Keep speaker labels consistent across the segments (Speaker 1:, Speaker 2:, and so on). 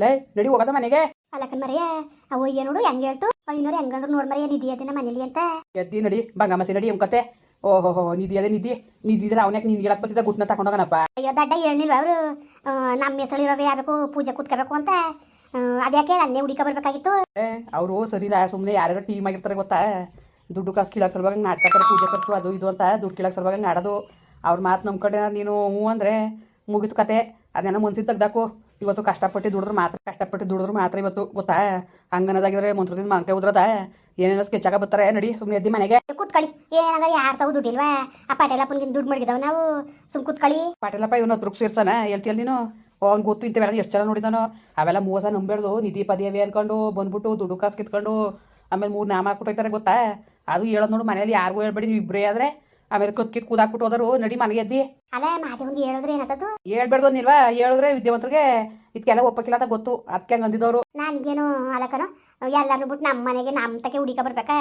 Speaker 1: ಲೇ ನಡಿ ಹೋಗದ ಮನೆಗೆ.
Speaker 2: ಅಲ್ಲಕ್ಕನ್ ಮರಿಯ ಅವು ಏನ್ ನೋಡು ಹೆಂಗ್ ಹೇಳ್ತು? ಐನೂರು ಹೆಂಗಂದ್ರು ನೋಡ್ ಮರಿಯ ನಿಧಿ ಅದನ್ನ ಮನೇಲಿ ಅಂತ.
Speaker 1: ಎದ್ದಿ ನಡಿ ಬಂಗಾಮಸಿ ನಡಿ ಎಂಕತೆ ಓಹೋ ನಿಧಿ ಅದೇ ನಿಧಿ. ನಿಧಿ ಇದ್ರೆ ಅವನ್ಯಾಕೆ ನೀನು ಹೇಳಕ್ ಬತ್ತಿದ್ದ ಗುಟ್ನ ತಗೊಂಡೋಗನಪ್ಪ
Speaker 2: ಅಯ್ಯೋ ದಡ್ಡ ಹೇಳಿಲ್ವ ಅವರು? ನಮ್ಮ ಹೆಸಳಿರೋರು ಯಾಬೇಕು ಪೂಜೆ ಕೂತ್ಕೋಬೇಕು ಅಂತ. ಅದ್ಯಾಕೆ ನನ್ನೇ ಹುಡುಕ ಬರ್ಬೇಕಾಗಿತ್ತು?
Speaker 1: ಏ ಅವರು ಸರಿಲ್ಲ ಸುಮ್ಮನೆ ಯಾರ್ಯಾರು ಟೀಮ್ ಆಗಿರ್ತಾರೆ ಗೊತ್ತಾ? ದುಡ್ಡು ಕಾಸು ಕೀಳಕ್ಕೆ ಸಲುವಾಗಿ ನಾಟಕ ಪೂಜೆ ಖರ್ಚು ಅದು ಇದು ಅಂತ. ದುಡ್ಡು ಕೀಳಕ್ಕೆ ಸಲುವಾಗ ನಾಡೋದು. ಅವ್ರ ಮಾತು ನಮ್ಮ ಕಡೆ ನೀನು ಹ್ಞೂ ಅಂದರೆ ಮುಗಿತು ಕತೆ. ಅದನ್ನ ಮನ್ಸಿಗೆ ತೆಗ್ದಾಕು. ಇವತ್ತು ಕಷ್ಟಪಟ್ಟು ದುಡಿದ್ರೆ ಮಾತ್ರ ಕಷ್ಟಪಟ್ಟು ದುಡಿದ್ರು ಮಾತ್ರ ಇವತ್ತು ಗೊತ್ತಾ? ಹಂಗನದಾಗಿದ್ರೆ ಮಂತ್ರದಿಂದ ಮಂಕೆ ಉದ್ರದ. ಏನೇನೋ ಸ್ಕೆಚಾಗ ಬರ್ತಾರೆ. ನಡಿ ಸುಮ್ಮನೆ ಎದ್ದಿ ಮನೆಗೆ.
Speaker 2: ಕೂತ್ಕೊಳ್ಳಿ ಏನಾಗ ಯಾರು ತಗೋ ದುಡ್ಡಿಲ್ವಾ? ಆ ಪಟೇಲಪ್ಪನಿಗೆ ದುಡ್ಡು ಮಡಗಿದಾವ ನಾವು. ಸುಮ್ ಕೂತ್ಕೊಳ್ಳಿ
Speaker 1: ಪಾಟೀಲಪ್ಪ ಇವನು ಹತ್ರಕ್ಕೆ ಸೇರ್ಸಾನ? ಹೇಳ್ತೀಯಲ್ಲ ನೀನು? ಅವ್ನು ಗೊತ್ತು ಇಂಥವೆಲ್ಲ ಎಷ್ಟು ಜನ ನೋಡಿದಾನೋ? ಅವೆಲ್ಲ ಮೋಸ ನಂಬೇಡ್ದು ನಿಧಿ ಪದಿಯವಿ ಅನ್ಕೊಂಡು ಬಂದ್ಬಿಟ್ಟು ದುಡ್ಡು ಕಾಸು ಕಿತ್ಕೊಂಡು ಆಮೇಲೆ ಮೂರು ನಾಮ ಹಾಕ್ಬಿಟ್ಟೋಯ್ತಾರೆ ಗೊತ್ತಾ? ಅದು ಹೇಳೋದು ನೋಡು ಮನೇಲಿ ಯಾರಿಗೂ ಹೇಳ್ಬೇಡಿ ನೀವು ಇಬ್ಬರೇ ಆದರೆ. ಆಮೇಲೆ ಕತ್ ಕಿತ್ ಕೂದಾಕ್ಬಿಟ್ಟು ಹೋದರು ನಡಿ ಮನೆಗೆ ಎದ್ದಿ.
Speaker 2: ಅಲ್ಲ ಮಾದೇವನ್ಗೆ ಹೇಳಿದ್ರೆ ಏನತ್ತದು?
Speaker 1: ಹೇಳ್ಬೇಡ್ದು ನಿಲ್ವಾ? ಹೇಳಿದ್ರೆ ವಿದ್ಯಾವಂತರಿಗೆ ಇದಕ್ಕೆಲ್ಲ ಒಪ್ಪಕ್ಕಿಲ್ಲ ಅಂತ ಗೊತ್ತು. ಅದಕ್ಕೆ ಹಂಗೆ ಅಂದಿದ್ದವರು.
Speaker 2: ನನ್ಗೇನು ಅಲಕನು ಎಲ್ಲಾರು ಬಿಟ್ಟು ನಮ್ಮ ಮನೆಗೆ ನಮ್ಮ ತಕ್ಕೆ ಹುಡುಕ ಬರ್ಬೇಕಾ?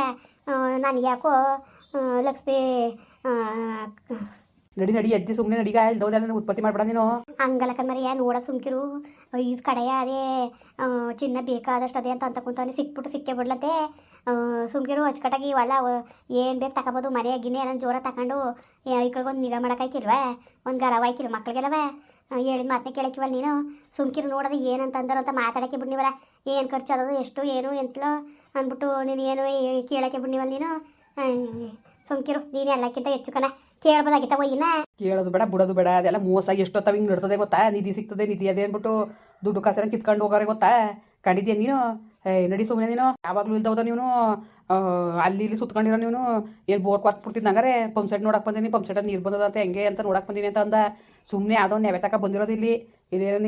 Speaker 2: ನನಗೆ ಯಾಕೋ ಲಕ್ಷ್ಮಿ
Speaker 1: ನಡಿ ನಡಿ ಎದ್ದಿ ಸುಮ್ಮನೆ ನಡಿಗ ಇಲ್ದೋದೆಲ್ಲ ಉತ್ಪತ್ತಿ ಮಾಡ್ಬೇಡ ನೀನು.
Speaker 2: ಹಂಗಲಕನ್ ಮರಿಯ ನೋಡ ಸುಮ್ಕಿರು. ಈ ಕಡೆಯ ಅದೇ ಚಿನ್ನ ಬೇಕಾದಷ್ಟು ಅದೇ ಅಂತ ಅಂತ ಕುಂತವನಿ ಸಿಕ್ಬಿಟ್ಟು ಸಿಕ್ಕೇ ಬಿಡ್ಲತ್ತೆ ಸುಮ್ಕಿರು ಅಚ್ಚುಕಟ್ಟಾಗಿ ಇವೆಲ್ಲ ಏನು ಬೇಕು ತಗೋಬೋದು ಮನೆ ಗಿನ್ನೆ ಏನೋ ಜೋರ ತಗೊಂಡು ಈಕಳಿಗೊಂದು ನಿಗಾ ಮಾಡೋಕಾಯ್ಕಿಲ್ವ ಒಂದು ಗರವ ಆಯ್ಕಿಲ್ವ ಮಕ್ಳಿಗೆಲ್ಲವ? ಹೇಳಿದ ಮಾತನೇ ಕೇಳಕ್ಕಿವಲ್ಲ ನೀನು? ಸುಮ್ಕಿರು ನೋಡೋದು ಏನಂತ ಅಂದರು ಅಂತ ಮಾತಾಡಕ್ಕೆ ಬಿಡ್ನಿವಲ್ಲ ಏನು ಖರ್ಚು ಅದದು ಎಷ್ಟು, ಏನು, ಎಂತಲೋ? ಅಂದ್ಬಿಟ್ಟು ನೀನು ಏನು ಕೇಳಕ್ಕೆ ಬಿಡ್ನಿವಲ್ಲ ನೀನು? ಸುಮ್ಕಿರು, ನೀನು ಎಲ್ಲಕ್ಕಿಂತ ಹೆಚ್ಚು ಕಣ. ಕೇಳ್ಬೋದಾಗಿತ್ತ ಒಯ್ಯಿನ
Speaker 1: ಕೇಳೋದು ಬೇಡ, ಬಿಡೋದು ಬೇಡ, ಅದೆಲ್ಲ ಮೋಸ. ಎಷ್ಟೊತ್ತಾವ ಹಿಂಗೆ ನಡ್ತದೆ ಗೊತ್ತಾ? ನಿಧಿ ಸಿಗ್ತದೆ, ನಿಧಿ ಅದೇ ಅಂದ್ಬಿಟ್ಟು ದುಡ್ಡು ಕಾಸಿನ ಕಿತ್ಕೊಂಡು ಹೋಗೋರೆ ಗೊತ್ತಾ? ಕಂಡಿದ್ಯಾ ನೀನು? ಏ ನಡಿ ಸುಮ್ಮನೆ ನೀನು. ಯಾವಾಗಲೂ ಇಲ್ದವದ ನೀನು. ಅಲ್ಲಿ ಇಲ್ಲಿ ಸುತ್ಕೊಂಡಿರೋ ನೀನು. ಏನು ಬೋರ್ ಕ್ವಾಸ್ ಬಿಡ್ತಿದ್ದ ಹಂಗಾರೆ ಪಂಪ್ ಸೆಟ್ ನೋಡಕ್ಕೆ ಬಂದೀನಿ. ಪಂಪ್ ಸೆಟ್ ನೀರು ಬಂದದ ಅಂತ ಹೆಂಗೆ ಅಂತ ನೋಡಕ್ಕೆ ಬಂದೀನಿ ಅಂತ ಅಂದ. ಸುಮ್ಮನೆ ಯಾವುದೋ ನೆವೆತಕ ಬಂದಿರೋದು ಇಲ್ಲಿ.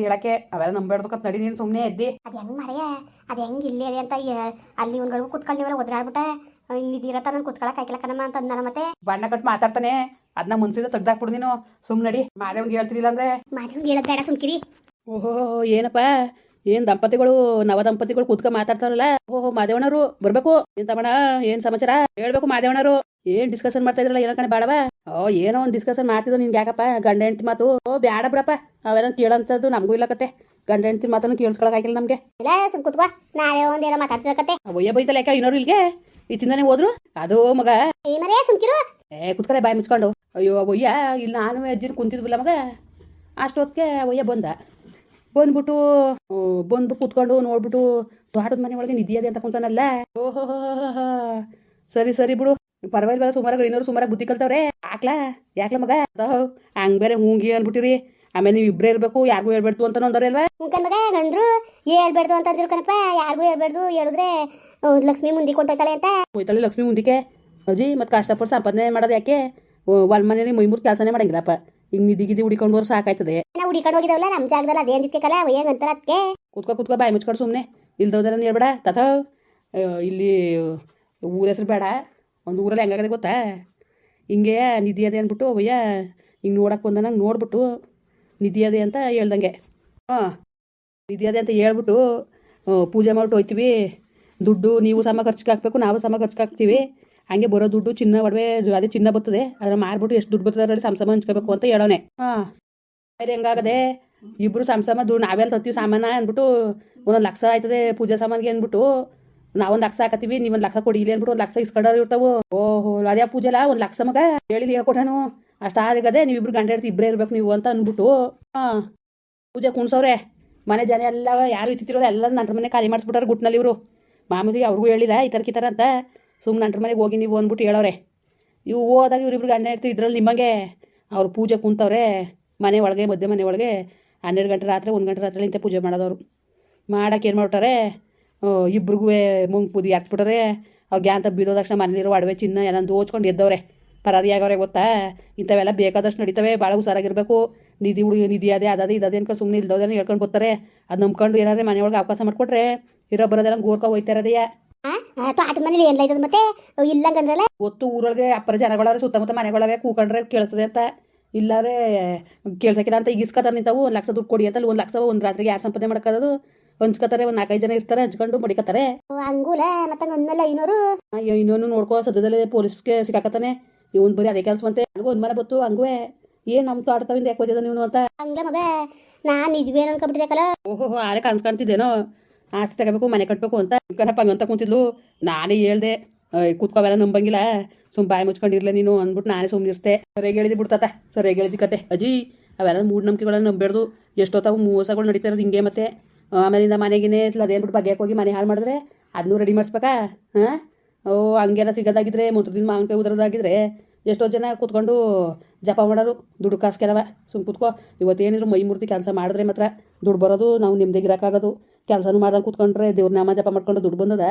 Speaker 1: ಹೇಳಕ್ಕೆ? ಅವೆಲ್ಲ ನಂಬೇಡ್ದು ನಡಿ ನೀನು ಸುಮ್ಮನೆ ಎದ್ದಿ.
Speaker 2: ಅದು ಹೆಂಗ್ ಮರೆಯ ಅದು ಹೆಂಗ್ ಇಲ್ಲಿ ಅದೇ ಅಂತ ಅಲ್ಲಿ ಒಂದ್ಗಳಿಗೂ ಕುತ್ಕೊಂಡಿವಲ್ಲ ಒದ್ರಾಡ್ಬಿಟ್ಟೆ ಇದಿರತ್ತ ನಾನು ಕುತ್ಕೊಳಕ್ ಆಯ್ಕಿಲ್ಲ ಕಣಮ್ಮ ಅಂತ ಅಂದ ಮತ್ತೆ.
Speaker 1: ಬಣ್ಣ ಕಟ್ ಮಾತಾಡ್ತಾನೆ. ಅದನ್ನ ಮನ್ಸಿಂದ ತೆಗ್ದಾಕ್ಬಿಡು ನೀನು. ಸುಮ್ಮನೆ ನಡಿ. ಮಾದೇವ್ನಿಗೆ ಹೇಳ್ತಿರಿಲ್ಲ ಅಂದ್ರೆ.
Speaker 2: ಮಾದೇವ್ ಹೇಳದ್ ಬೇಡ ಸುಮ್ಕಿರಿ.
Speaker 1: ಓಹೋ ಏನಪ್ಪ? ಏನ್ ದಂಪತಿಗಳು ನವ ದಂಪತಿಗಳು ಕೂತ್ಕ ಮಾತಾಡ್ತಾರಲ್ಲ? ಓಹೋ ಮಾದೇವಣರು ಬರ್ಬೇಕು. ಏನ್ ತಮ್ಮಣ ಏನ್ ಸಮಾಚಾರ? ಹೇಳ್ಬೇಕು ಮಾದೇವಣರು ಏನ್ ಡಿಸ್ಕಷನ್ ಮಾಡ್ತಾ ಇದ್ರಲ್ಲ ಏನೋ ಕಣೆ ಬಾಡವ ಓ ಏನೋ ಒಂದು ಡಿಸ್ಕಷನ್ ಮಾಡ್ತಿದ್ರು ನಿನ್ಗೆ ಯಾಕಪ್ಪ? ಗಂಡ ಹೆಂಡತಿ ಮಾತು. ಓ ಬ್ಯಾಡ ಬಿಡಪ್ಪ. ಅವೆಲ್ಲ ಕೇಳಂತದ್ದು ನಮಗೂ ಇಲ್ಲ ಕತೆ. ಗಂಡ ಹೆಂಡತಿ ಮಾತನ್ನು ಕೇಳಿಸ್ಕೊಳಕಾಗಿಲ್ಲ ನಮಗೆ.
Speaker 2: ಇಲ್ಲ ಸುಮ್ ಕೂತ್ಕೋ. ನಾವೇ ಒಂದೇನೋ ಮಾತಾಡ್ತಿದ್ದ ಕತೆ.
Speaker 1: ಒಯ್ಯ ಬೈತಲ್ಲ ಯಾಕೆ ಇನ್ನೋರು ಇಲ್ಲಿಗೆ? ಇತ್ತಿಂದನೆ ಹೋದ್ರು? ಅದು ಮಗ.
Speaker 2: ಸುಮ್ಕಿರು.
Speaker 1: ಏ ಕುತ್ಕರೆ ಬಾಯಿ ಮುಚ್ಕೊಂಡು. ಅಯ್ಯೋ ಒಯ್ಯ ಇಲ್ಲಿ ನಾನು ಅಜ್ಜಿನ ಕುಂತಿದ್ವಿಲ್ಲ ಮಗ. ಅಷ್ಟೊತ್ತಿಗೆ ಒಯ್ಯ ಬಂದ. ಬಂದ್ಬಿಟ್ಟು ಬಂದು ಬಂದ್ಬಿಟ್ಟು ಕುತ್ಕೊಂಡು ನೋಡ್ಬಿಟ್ಟು ತೋಟದ ಮನೆ ಒಳಗೆ ನಿಧಿ ಅದೇ ಅಂತ ಕುಂತಾನಲ್ಲ. ಓಹೋ ಸರಿ ಸರಿ ಬಿಡು. ಪರವಾಗಿಲ್ಲ ಸುಮಾರಾಗ ಇನ್ನೂರು ಸುಮಾರಾಗಿ ಬುದ್ಧಿ ಕಲ್ತವ್ರೆ. ಯಾಕ್ಲಾ? ಯಾಕ್ಲ ಮಗ? ಹಂಗ ಹಂಗ್ ಬೇರೆ ಹೂಂಗಿ ಅನ್ಬಿಟ್ಟಿರಿ. ಆಮೇಲೆ ನೀವು ಇಬ್ಬರೇ ಇರಬೇಕು ಯಾರಿಗೂ ಹೇಳ್ಬೇಡ್ದು ಅಂತ ಅಂದವ್ರೆ ಅಲ್ವಾ?
Speaker 2: ಮುಖನ್ ಮಗ ಅಂದ್ರು ಹೇಳ್ಬೇಡ್ದು ಅಂತ ಅಂದ್ರು ಕಣಪ್ಪ. ಯಾರಿಗೂ ಹೇಳ್ಬೇಡ್ದು ಹೇಳಿದ್ರೆ ಲಕ್ಷ್ಮಿ ಮುಂದಿ ಕೊಂಡೋಯ್ತಾಳೆ ಅಂತ.
Speaker 1: ಹೋಯ್ತಾಳೆ ಲಕ್ಷ್ಮಿ ಮುಂದಿಗೆ ಅಜ್ಜಿ ಮತ್ತೆ ಕಷ್ಟಪಟ್ಟು ಸಂಪಾದನೆ ಮಾಡೋದು ಯಾಕೆ? ಒಲ್ ಮನೇಲಿ ಮೈಮೂರು ಕೆಲಸನೇ ಮಾಡಂಗಿಲ್ಲಪ್ಪ. ಹಿಂಗೆ ನಿಧಿ ಗಿದಿ ಹುಡಿಕೊಂಡು ಹೋದ್ರೆ ಸಾಕಾಯ್ತದೆ.
Speaker 2: ನಾವು ಹುಡಿಕೊಂಡು ಹೋಗಿದವಲ್ಲ ನಮ್ಮ ಜಾಗದಲ್ಲ ಅದೇ ಅಂದಿದ್ಕೆ ಕಲ ಅಂತಾರ ಅದಕ್ಕೆ
Speaker 1: ಕೂತ್ಕೊ ಕುತ್ಕೋ ಬಾಯಿ ಮುಚ್ಕೊಂಡು ಸುಮ್ಮನೆ ಇಲ್ದೋದೆಲ್ಲ ಹೇಳ್ಬೇಡ ತಥ ಇಲ್ಲಿ ಊರ ಹೆಸರು ಬೇಡ. ಒಂದು ಊರಲ್ಲಿ ಹೆಂಗಾಗದೆ ಗೊತ್ತಾ? ಹಿಂಗೆ ನಿಧಿ ಅದೇ ಅಂದ್ಬಿಟ್ಟು ಅವಯ್ಯ ಹಿಂಗೆ ನೋಡಕ್ಕೆ ಬಂದ ನಂಗೆ ನೋಡ್ಬಿಟ್ಟು ನಿಧಿ ಅದೇ ಅಂತ ಹೇಳ್ದಂಗೆ. ಹಾಂ ನಿಧಿ ಅದೇ ಅಂತ ಹೇಳ್ಬಿಟ್ಟು ಪೂಜೆ ಮಾಡ್ಬಿಟ್ಟು ಹೋಯ್ತೀವಿ. ದುಡ್ಡು ನೀವು ಸಮ ಖರ್ಚಿಗೆ ಹಾಕ್ಬೇಕು ನಾವು ಸಮ ಖರ್ಚಿಗೆ ಹಾಕ್ತೀವಿ. ಹಂಗೆ ಬರೋ ದುಡ್ಡು ಚಿನ್ನ ಒಡವೆ ಅದೇ ಚಿನ್ನ ಬರ್ತದೆ. ಅದ್ರ ಮಾರ್ಬಿಟ್ಟು ಎಷ್ಟು ದುಡ್ಡು ಬರ್ತದೆ ಅದರಲ್ಲಿ ಸಂಸಮ ಹಂಚ್ಕೋಬೇಕು ಅಂತ ಹೇಳೋನೆ. ಹಾಂ. ಬೇರೆ ಹೆಂಗಾಗದೆ ಇಬ್ರು ಸಂಸಮ ಸಮ ದುಡ್ಡು ನಾವೆಲ್ಲ ತತ್ತೀವಿ ಸಾಮಾನ ಅಂದ್ಬಿಟ್ಟು ಒಂದೊಂದು ಲಕ್ಷ ಆಯ್ತದೆ ಪೂಜಾ ಸಾಮಾನಿಗೆ ಅಂದ್ಬಿಟ್ಟು. ನಾವೊಂದು ಲಕ್ಷ ಹಾಕತ್ತೀವಿ, ನೀವೊಂದು ಲಕ್ಷ ಕೊಡಿ ಇಲ್ಲಿ ಅಂದ್ಬಿಟ್ಟು ಒಂದು ಲಕ್ಷ ಇಸ್ಕೊಂಡವ್ರು ಇರ್ತಾವು. ಓಹೋ ಅದೇ ಪೂಜೆಲ್ಲ ಒಂದು ಲಕ್ಷ ಮಗ? ಹೇಳಿ ಹೇಳ್ಕೊಟ್ಟಾನು ಅಷ್ಟಾಗದೆ ನೀವಿಬ್ರು ಗಂಡ ಹೆಂಡ್ತಿ ಇಬ್ಬರೇ ಇರ್ಬೇಕು ನೀವು ಅಂತ ಅಂದ್ಬಿಟ್ಟು. ಹಾಂ. ಪೂಜೆ ಕುಣ್ಸವ್ರೆ. ಮನೆ ಜನ ಎಲ್ಲ ಯಾರು ಇತ್ತಿರೋ ಎಲ್ಲ ನನ್ನ ಮನೆ ಖಾಲಿ ಮಾಡಿಸ್ಬಿಟ್ಟಾರೆ ಗುಟ್ನಲ್ಲಿ ಇವರು. ಮಾಮೂಲಿ ಅವ್ರಿಗೂ ಹೇಳಿಲ್ಲ, ಈ ಥರಕ್ಕೆ ಈ ಅಂತ. ಸುಮ್ಮನೆ ಅಂಟ್ರ ಮನೆಗೆ ಹೋಗಿ ನೀವು ಅಂದ್ಬಿಟ್ಟು ಹೇಳೋರೆ. ಇವು ಹೋದಾಗ ಇವ್ರಿಬ್ರಿಗೆ ಅಣ್ಣ ಇರ್ತೀವಿ ಇದ್ರಲ್ಲಿ ನಿಮಗೆ ಅವ್ರು ಪೂಜೆ ಕುಂತವ್ರೆ, ಮನೆ ಒಳಗೆ, ಮಧ್ಯೆ ಮನೆ ಒಳಗೆ ಹನ್ನೆರಡು ಗಂಟೆ ರಾತ್ರಿ, ಒಂದು ಗಂಟೆ ರಾತ್ರಿ ಇಂಥ ಪೂಜೆ ಮಾಡೋದವ್ರು. ಮಾಡೋಕೆ ಏನು ಮಾಡ್ತಾರೆ ಇಬ್ರಿಗೂ ಮುಂಗ್ ಪುದಿ ಹಾಕ್ಬಿಟ್ರೆ ಅವ್ರಿಗೆ ಅಂತ ಬೀರೋ ತಕ್ಷಣ ಮನೇಲಿರೋ ಒಡವೆ ಚಿನ್ನ ಎಲ್ಲ ದೋಚ್ಕೊಂಡು ಎದ್ದವ್ರೆ. ಪರಾರಿ ಆಗವ್ರೆ ಗೊತ್ತಾ? ಇಂಥವೆಲ್ಲ ಬೇಕಾದಷ್ಟು ನಡೀತವೆ, ಭಾಳ ಹುಷಾರಾಗಿರಬೇಕು. ನಿಧಿ ಹುಡುಗಿ, ನಿಧಿ ಅದೇ ಅದೇ ಇದೇ ಅನ್ಕೊಂಡು ಸುಮ್ಮನೆ ಇಲ್ದೋದೇನೋ ಹೇಳ್ಕೊಂಡು ಬರ್ತಾರೆ. ಅದು ನಂಬ್ಕೊಂಡು ಏನಾದ್ರೆ ಮನೆ ಒಳಗೆ ಅವಕಾಶ ಮಾಡಿಕೊಟ್ರೆ, ಇರೋ ಬರೋದೆಲ್ಲ ಗೋರ್ಕ ಹೋಯ್ತಾ ಇರೋದೆಯ?
Speaker 2: ಮನೇಲಿ ಏನ್ಲ ಇದ್ದದ ಮತ್ತೆ? ಇಲ್ಲಂಗಂದ್ರಲ್ಲ
Speaker 1: ಒತ್ತು ಊರೊಳಗೆ ಅಪ್ಪರ ಜನಗಳವ್ರೆ ಸುತ್ತಮುತ್ತ ಮನೆಗಳವೆ ಕೂಕೊಂಡ್ರೆ ಕೇಳಿಸ್ತದೆ ಅಂತ. ಇಲ್ಲಾರೆ ಕೇಳ್ಸಕ್ಕಿಲ್ಲ ಅಂತ ಈಗ ನಿಂತವು ಒಂದು ಲಕ್ಷ ದುಡ್ಡು ಕೊಡಿ ಅಂತ ಒಂದ್ ಲಕ್ಷ ಒಂದು ರಾತ್ರಿಗೆ ಯಾರು ಸಂಪಾದನೆ ಮಾಡ್ಕೋದು ಹಂಚ್ಕೋತಾರೆ ಒಂದು ನಾಲ್ಕೈದು ಜನ ಇರ್ತಾರೆ ಹಂಚ್ಕೊಂಡು ಮಡಿಕತ್ತಾರೆ.
Speaker 2: ಹಂಗೂಲ ಮತ್ತೆ ಒಂದಲ್ಲ ಐನೂರು
Speaker 1: ಇನ್ನೊಂದು ನೋಡ್ಕೋ ಸದ್ಯದಲ್ಲೇ ಪೊಲೀಸ್ಗೆ ಸಿಕ್ಕಾಕತ್ತಾನೆ. ಇವನ್ ಬರೀ ಅದೇ ಕೆಲಸ ಮತ್ತೆ ನನಗೂ ಒಂದ್ ಮನೆ ಬತ್ತು ಹಂಗೂ ಏನ್ ನಮ್ ತೋಟದಿಂದ ಯಾಕೆ ಹೋಗ್ತಿದ್ದ ನೀವು ಅಂತ?
Speaker 2: ಹಂಗ ಮಗ ನಾನ್ ನಿಜವೇನು
Speaker 1: ಓಹೋ ಆರೆ ಕನ್ಸ್ ಕಾಣ್ತಿದ್ದೇನೋ ಆಸ್ತಿ ತಗೋಬೇಕು, ಮನೆ ಕಟ್ಟಬೇಕು ಅಂತ ಕಣಪ್ಪ ಹಂಗಂತ ಕೂತಿದ್ಲು. ನಾನೇ ಹೇಳ್ದೆ ಕೂತ್ಕೋವೆಲ್ಲ ನಂಬಂಗಿಲ್ಲ. ಸುಮ್ ಬಾಯಿ ಮುಚ್ಕೊಂಡಿರ್ಲ ನೀನು, ಅಂದ್ಬಿಟ್ಟು ನಾನೇ ಸುಮ್ಮನಿರ್ಸ್ತೆ ಸರಿಯಾಗಿ ಹೇಳಿದಿ ಬಿಡ್ತಾತ ಸರಿಯಾಗಿ ಹೇಳಿದಿ ಕತೆ. ಅಜ್ಜಿ ಅವೆಲ್ಲ ಮೂಢನಂಬಿಕೆಗಳನ್ನ ನಂಬಬಾರ್ದು ಎಷ್ಟೊತ್ತಾವು ಮೋಸಗಳು ನಡೀತಾ ಇರೋದು ಹಿಂಗೆ ಮತ್ತೆ. ಆಮೇಲಿಂದ ಮನೆಗಿನೇ ಅದೇನ್ಬಿಟ್ಟು ಬಗೆಯಕ್ಕೆ ಹೋಗಿ ಮನೆ ಹಾಳು ಮಾಡಿದ್ರೆ ಅದನ್ನೂ ರೆಡಿ ಮಾಡಿಸ್ಬೇಕಾ? ಹಾಂ ಓ, ಹಂಗೆಲ್ಲ ಸಿಗೋದಾಗಿದ್ರೆ, ಮೂತ್ರದಿಂದ ಮಾವಿನಕಾಯಿ ಉದ್ರದಾಗಿದ್ರೆ ಎಷ್ಟೋ ಜನ ಕೂತ್ಕೊಂಡು ಜಪ ಮಾಡೋರು, ದುಡ್ಡು ಕಾಸು ಕೆಲವ ಸುಮ್ ಕೂತ್ಕೋ, ಇವತ್ತೇನಿದ್ರು ಮೈ ಮೂರ್ತಿ ಕೆಲಸ ಮಾಡಿದ್ರೆ ಮಾತ್ರ ದುಡ್ಡು ಬರೋದು, ನಾವು ನಿಮ್ದಿಗಿರೋಕ್ಕಾಗೋದು ಕೆಲಸನೂ ಮಾಡ್ದಂಗೆ ಕೂತ್ಕೊಂಡ್ರೆ ದೇವ್ರ ನಾಮ ಜಪ ಮಾಡ್ಕೊಂಡು ದುಡ್ಡು ಬಂದದ.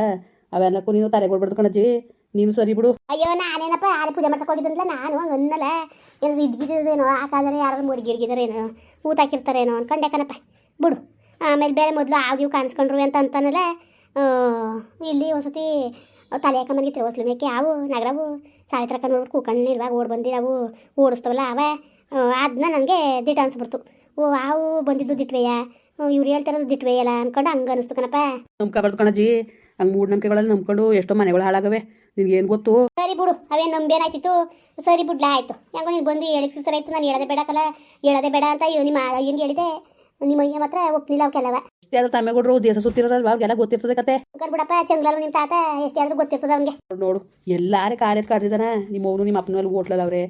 Speaker 1: ಅವೆಲ್ಲಕ್ಕೂ ನೀನು ತಲೆ ಕೊಡ್ಬಾರ್ದು ಕಣಜ್ಜಿ. ನೀನು ಸರಿ ಬಿಡು.
Speaker 2: ಅಯ್ಯೋ, ನಾನೇನಪ್ಪ ಯಾರು ಪೂಜೆ ಮಾಡ್ಸಕ್ಕೆ ಹೋಗಿದ್ದಂತಲ್ಲ ನಾನು ಹಂಗೆ ಅನ್ನಲ್ಲ. ಏನು ಇದ್ಗಿದ್ದೇನೋ ಕಾಲದಲ್ಲಿ ಯಾರು ಮುಡಿಗಿರ್ಗಿದಾರೇನೋ ಊತ ಹಾಕಿರ್ತಾರೇನೋ ಅನ್ಕೊಂಡೆ ಕಣಪ್ಪ. ಬಿಡು. ಆಮೇಲೆ ಬೇರೆ ಮೊದಲು ಆಗಿವು ಕಾಣಿಸ್ಕೊಂಡ್ರು ಅಂತ ಅಂತಾನಲ್ಲ ಇಲ್ಲಿ ಒಂದ್ಸತಿ ತಲೆ ಹಾಕೊಂಬಂದಿತ್ತು ಹೊಸ್ಲು ಮೇಕೆ ಅವು ನಗರವು ಸಾವಿತ್ರಕ್ಕ ನೋಡ್ಬಿಟ್ಟು ಕೂಕಣ್ಣು ಇರುವಾಗ ಓಡ್ ಬಂದು ಅವು ಓಡಿಸ್ತವಲ್ಲ ಅವ. ಅದನ್ನ ನನಗೆ ದಿಟ್ಟ ಅನ್ಸ್ಬಿಡ್ತು. ಓ ಅವು ಬಂದಿದ್ದು ದಿಟ್ವೆಯ? ಇವ್ರು ಹೇಳ್ತಾರದು ದಿಟ್ವೆಯಲ್ಲ ಅನ್ಕೊಂಡು ಹಂಗ ಅನಿಸ್ತು ಕಣಪ್ಪ.
Speaker 1: ನಂಬ್ಕೊಬಾರ್ದು ಕಣಜ್ಜಿ. ಮೂಡ್ ನಂಬಿಕೆಗಳಲ್ಲಿ ನಂಬ್ಕೊಂಡು ಎಷ್ಟೋ ಮನೆಗಳು ಹಾಳಾಗವೆ. ನಿನ್ಗೆ ಏನು ಗೊತ್ತು?
Speaker 2: ಸರಿ ಬಿಡು ಅವೇ ನಂಬೇನಾಯ್ತಿತ್ತು ಸರಿ ಬಿಡ್ಲಾ ಆಯ್ತು. ಯಾಕೋ ನೀನ್ ಬಂದು ಹೇಳಿದ ಸರಿ ಆಯ್ತು ನಾನು ಹೇಳದೆ ಬೇಡಕಲ್ಲ ಹೇಳದೆ ಬೇಡ ಅಂತ ಇವ್ ನಿಮ್ಮ ಅಯ್ಯಂಗೆ ಹೇಳಿದೆ? ನಿಮ್ಮ ಅಯ್ಯ ಮಾತ್ರ ಒಪ್ನಿಲ್ಲ ಅವಕ್ಕೆಲ್ಲವ
Speaker 1: ಎಷ್ಟೇ ಆದ್ರೂ ತಮ್ಮೆಗೊಡ್ರು ದೇಶ ಸುತ್ತಿರೋರಲ್ವ? ಅವ್ರಿಗೆಲ್ಲ ಗೊತ್ತಿರ್ತದೆ ಕತೆ.
Speaker 2: ಬಿಡಪ್ಪ ಚಂಗ್ಲಲ್ಲ ನಿಮ್ಮ ತಾತ ಎಷ್ಟೇ ಆದ್ರೂ ಗೊತ್ತಿರ್ತದ ಅವ್ನಿಗೆ.
Speaker 1: ನೋಡು ಎಲ್ಲಾರೇ ಕಾರ್ಯದ ಕಾಡ್ತಿದ್ದಾನ. ನಿಮ್ಮ ಅವನು ನಿಮ್ಮ ಅಪ್ಪನ ಮೇಲೆ ಓಟ್ಲಲ್ಲ ಅವ್ರೆ.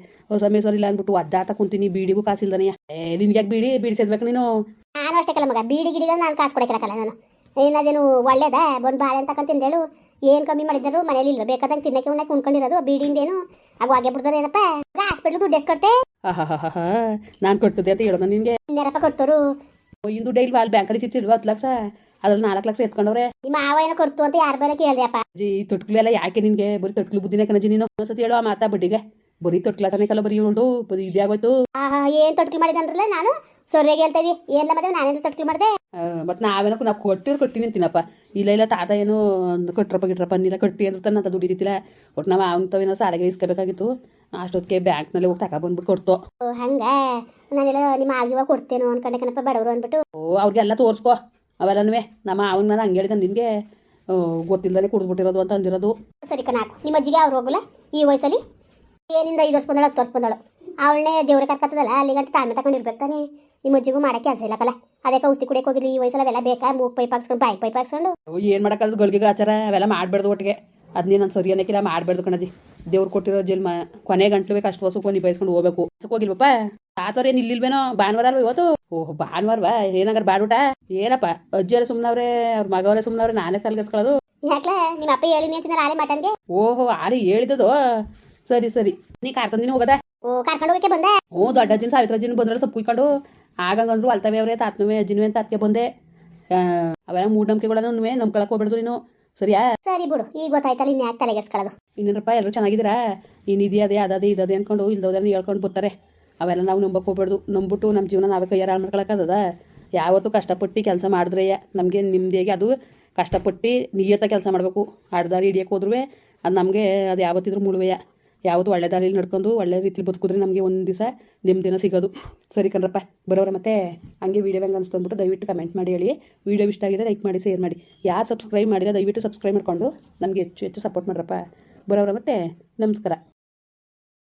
Speaker 1: ಸಮಯ ಸರಿ ಇಲ್ಲ ಅಂದ್ಬಿಟ್ಟು ಅದ್ದಾತ ಕುಂತೀನಿ ಬೀಡಿಗೂ ಕಾಸಿಲ್ದಾನೆ ಏ ನಿನ್ಗೆ ಯಾಕೆ ಬೀಡಿ? ಬೀಡಿ ಸೇದ್ಬೇಕು ನೀನು?
Speaker 2: ನಾನು ಅಷ್ಟೇ ಮಗ. ಬೀಡಿ ಗಿಡಿಗಳು ನಾನು ಕಾಸು ಕೊಡಕ್ಕಿಲ್ಲಕಲ್ಲ ನಾನು. ಏನದೇನು ಒಳ್ಳೇದ? ಬಂದು ಬಾಳೆ ಅಂತ ತಿಂದೇಳು. ಏನು ಕಮ್ಮಿ ಮಾಡಿದ್ರು ಮನೇಲಿ ಇಲ್ವ? ಬೇಕಾದಂಗೆ ತಿನ್ನಕ್ಕೆ ಉಣ್ಣಕ್ಕೆ ಉಣ್ಕೊಂಡಿರೋದು. ಬೀಡಿಂದೇನು ಆಗ ಹಾಗೆ ಬಿಡ್ತಾರೆ ಏನಪ್ಪ? ಹಾಸ್ಪಿಟ್ಲ್ ದುಡ್ಡು ಎಷ್ಟು ಕೊಡ್ತೆ?
Speaker 1: ನಾನು ಕೊಟ್ಟದ್ದೆ ಅಂತ ಹೇಳೋದು ನಿನಗೆ.
Speaker 2: ಕೊಡ್ತಾರು. ಕೊಡ್ತರು
Speaker 1: ಇಂದು ಇಲ್ವಾ ಅಲ್ಲಿ ಬ್ಯಾಂಕಲ್ಲಿ ತಿತ್ತಿಲ್ವ ಹತ್ತು ಲಕ್ಷ? ಅದ್ರಲ್ಲಿ ನಾಲ್ಕು ಲಕ್ಷ ಎತ್ಕೊಂಡವ್ರೆ.
Speaker 2: ನಿಮ್ಮ ಮಾವ ಏನೋ ಕೊಡ್ತು ಅಂತ ಯಾರು ಬೇರೆ ಕೇಳಿದೆಯಪ್ಪ?
Speaker 1: ಜಿ ಈ ತೊಟ್ಕಲೆಲ್ಲ ಯಾಕೆ ನಿನಗೆ? ಬರೀ ತೊಟ್ಲು ಬುದ್ಧಿನೇ ಕಣಜಿ ನೀನು ಒಂದ್ಸತಿ ಹೇಳೋ ಆ ಮಾತಾ ಬಡ್ಡಿಗೆ. ಬರೀ ತೊಟ್ಲಾಟನೇ ಕಲ್ಲ ಬರೀ ಉಂಡು ಬರೀ ಇದಾಗೋಯ್ತು
Speaker 2: ಆಹಾ ಏನು ತೊಟ್ಲು ಮಾಡಿದಂದ್ರಲ್ಲ ನಾನು? ಸೊರ್ರೆಗೆ ಹೇಳ್ತಾ ಇದೀ ಏನಿಲ್ಲ ಮತ್ತೆ? ನಾನೇನು ತೊಟ್ಲು ಮಾಡಿದೆ?
Speaker 1: ಮತ್ತು ನಾವೇನಕ್ಕೂ ನಾವು ಕೊಟ್ಟಿರೋ ಕೊಟ್ಟಿನಿ ನಿಂತಿನಪ್ಪ ಇಲ್ಲ ಇಲ್ಲ ತಾತ ಏನು ಕೊಟ್ಟರಪ್ಪ ಕಟ್ರಪ್ಪ ಗಿಟ್ರಪ್ಪ ನೀಲ್ಲ ಕಟ್ಟಿ ಅಂದ್ರೆ ತನ್ನ ದುಡಿದಿತ್ತಿಲ್ಲ ಒಟ್ಟು ನಾವು ಅವಂತವೇನೋ ಸಾಲಿಗೆ ಇಸ್ಕೋಬೇಕಾಗಿತ್ತು. ಅಷ್ಟೊತ್ತಿಗೆ ಬ್ಯಾಂಕ್ನಲ್ಲಿ ಹೋಗಿ ತಗೊಬಂದ್ಬಿಟ್ಟು ಕೊಡ್ತು.
Speaker 2: ಹಂಗ? ನಾನೆಲ್ಲ ನಿಮ್ಮ ಆಗಿವಾಗ ಕೊಡ್ತೇನೋ ಅನ್ಕೊಂಡೆ ಕಣಪ್ಪ ಬಡವರು ಅಂದ್ಬಿಟ್ಟು.
Speaker 1: ಓ ಅವ್ರಿಗೆಲ್ಲ ತೋರಿಸ್ಕೊ. ಅವೆಲ್ಲನೂ ನಮ್ಮ ಅವನ ಮೇಲೆ ಹಂಗೆ ಹೇಳಿದ ನಿನಗೆ. ಗೊತ್ತಿಲ್ಲದೇ ಕುಡಿದ್ಬಿಟ್ಟಿರೋದು ಅಂತ ಅಂದಿರೋದು.
Speaker 2: ಸರಿ ಕಣಾಕು ನಿಮ್ಮ ಅಜ್ಜಿಗೆ ಅವ್ರು ಹೋಗಲ್ಲ? ಈ ವಯಸ್ಸಲ್ಲಿ? ಏನಿಂದ ಐದು ವರ್ಷ ಬಂದಳು ಹತ್ತು ವರ್ಷ ಬಂದಳು? ಅವಳನ್ನೇ ದೇವ್ರ ಕರ್ಕತ್ತದಲ್ಲ ಅಲ್ಲಿ ಗಂಟೆ ತಾಳ್ಮೆ ತಗೊಂಡಿರ್ಬೇಕು ತಾನೆ? ನಿಮ್ಮ ಅಜ್ಜಿಗೂ ಮಾಡಕ್ಕೆ ಕೆಲಸ ಇಲ್ಲ ಕಲ. ಅದಕ್ಕೆ ಔಷಧಿ ಕುಡಿಯಕ್ಕೆ ಹೋಗಿದ್ರಿ ಈ ವಯಸ್ಸಲ್ಲಿ ಎಲ್ಲ ಬೇಕಾ? ಮೂಗ್ ಪೈಪ್ ಹಾಕ್ಸ್ಕೊಂಡು ಬಾಯಿ ಪೈಪ್ ಹಾಕ್ಸ್ಕೊಂಡು.
Speaker 1: ಏನು ಮಾಡೋಕ್ಕಾದ್ರು ಗಳಿಗೆಗೆ ಆಚಾರ? ಅವೆಲ್ಲ ಮಾಡಬಾರ್ದು ಒಟ್ಟಿಗೆ. ಅದನ್ನೇ ನಾನು ಸರಿ ಅನ್ನಕ್ಕಿಲ್ಲ ಮಾಡಬಾರ್ದು ಕಣಜಿ ದೇವ್ರು ಕೊಟ್ಟಿರೋ ಜನ್ಮ ಕೊನೆ ಗಂಟ್ಲು ಬೇಕು ಅಷ್ಟು ಹೊಸಕ್ಕೆ ನಿಭಾಯಿಸ್ಕೊಂಡು ಹೋಗ್ಬೇಕು. ಹೋಗಿಲ್ವಪ್ಪ? ಆತವ್ರ ಏನು ಇಲ್ಲಿಲ್ವೇನೋ? ಭಾನುವಾರ ಅಲ್ವ ಇವತ್ತು? ಓಹ್ ಭಾನುವಾರವಾ? ಏನಂಗಾರ ಬಾಡುಟ ಏನಪ್ಪ? ಅಜ್ಜಿಯವ್ರೆ ಸುಮ್ಮನವ್ರೆ ಅವ್ರ ಮಗವ್ರೆ ಸುಮ್ಮನವ್ರೆ ನಾನೇ ತಲೆಗೆಸ್ಕೊಳ್ಳೋದು
Speaker 2: ಯಾಕ್ಲ? ನಿಮ್ಮ ಅಪ್ಪ ಹೇಳಿನಿ ಆಲೆ ಮಟನ್ಗೆ?
Speaker 1: ಓಹೋ ಆಲಿ ಹೇಳಿದದು? ಸರಿ ಸರಿ. ನೀ ಕಾರ್ ತಂದಿನ ಹೋಗದ?
Speaker 2: ಓ ಕರ್ಕೊಂಡು ಹೋಗಕ್ಕೆ ಬಂದೆ?
Speaker 1: ಓ ದೊಡ್ಡ ಅಜ್ಜಿನ ಸಾವಿತ್ರ ಅಜ್ಜಿನ ಬಂದ್ರೆ ಸೊಪ್ಪು ಕುಯ್ಕೊಂಡು. ಆಗಂಗಂದ್ರು ಅಲ್ತವೆ ಅವ್ರೆ ತಾತ್ನವೇ ಅಜ್ಜಿನವೇ ಅಂತ ಅದಕ್ಕೆ ಬಂದೆ. ಅವೆಲ್ಲ ಮೂಢನಂಬಿಕೆಗಳನ್ನು ನಂಬ್ಕೊಳಕ್ ಹೋಗ್ಬಿಡ್ದು ನೀನು. ಸರಿಯಾ?
Speaker 2: ಸರಿ ಬಿಡು ಈಗ ಗೊತ್ತಾಯ್ತಲ್ಲ ಇನ್ನು ಯಾಕೆ ತಲೆಗೆಸ್ಕೊಳ್ಳೋದು
Speaker 1: ಇನ್ನೇನಪ್ಪ ಎಲ್ಲರೂ ಚೆನ್ನಾಗಿದ್ದೀರಾ? ಇದೆಯಾ ಇದೆಯದೇ ಅದೇ ಇದದೇ ಅಂದ್ಕೊಂಡು ಇಲ್ದೋದನ್ನ ಹೇಳ್ಕೊಂಡು ಬರ್ತಾರೆ ಅವೆಲ್ಲ ನಾವು ನಂಬಕ್ಕೆ ಹೋಗ್ಬಾರ್ದು ನಂಬಿಟ್ಟು ನಮ್ಮ ಜೀವನ ನಾವೇ ಕೈಯಾರ ಹಾಳು ಮಾಡ್ಕೊಳಕ್ಕದ ಯಾವತ್ತೂ ಕಷ್ಟಪಟ್ಟು ಕೆಲಸ ಮಾಡಿದ್ರೆ ನಮಗೆ ನಿಮ್ಮದೇಗೆ ಅದು ಕಷ್ಟಪಟ್ಟು ನಿಯತ್ತ ಕೆಲಸ ಮಾಡಬೇಕು. ಆಡ್ದಾರಿ ಹಿಡಿಯಕ್ಕೆ ಹೋದ್ರೂ ಅದು ನಮಗೆ ಅದು ಯಾವತ್ತಿದ್ರೂ ಮುಳುವೆಯ. ಯಾವುದು ಒಳ್ಳೆ ದಾರಿಯಲ್ಲಿ ನಡ್ಕೊಂಡು ಒಳ್ಳೆ ರೀತಿಲಿ ಬದುಕಿದ್ರೆ ನಮಗೆ ಒಂದು ದಿವಸ ದಿನ ಸಿಗೋದು. ಸರಿ ಕಣ್ರಪ್ಪ, ಬರೋರ ಮತ್ತೆ ಹಂಗೆ ವೀಡಿಯೋ ಹೆಂಗೆ ಅನಿಸ್ತು ಅಂದ್ಬಿಟ್ಟು ದಯವಿಟ್ಟು ಕಮೆಂಟ್ ಮಾಡಿ ಹೇಳಿ. ವೀಡಿಯೋ ಇಷ್ಟ ಆಗಿದೆ ಲೈಕ್ ಮಾಡಿ ಶೇರ್ ಮಾಡಿ. ಯಾರು ಸಬ್ಸ್ಕ್ರೈಬ್ ಮಾಡಿದ್ರೆ ದಯವಿಟ್ಟು ಸಬ್ಸ್ಕ್ರೈಬ್ ಮಾಡಿಕೊಂಡು ನಮಗೆ ಹೆಚ್ಚು ಹೆಚ್ಚು ಸಪೋರ್ಟ್ ಮಾಡ್ರಪ್ಪ. ಬರೋರ ಮತ್ತೆ ನಮಸ್ಕಾರ.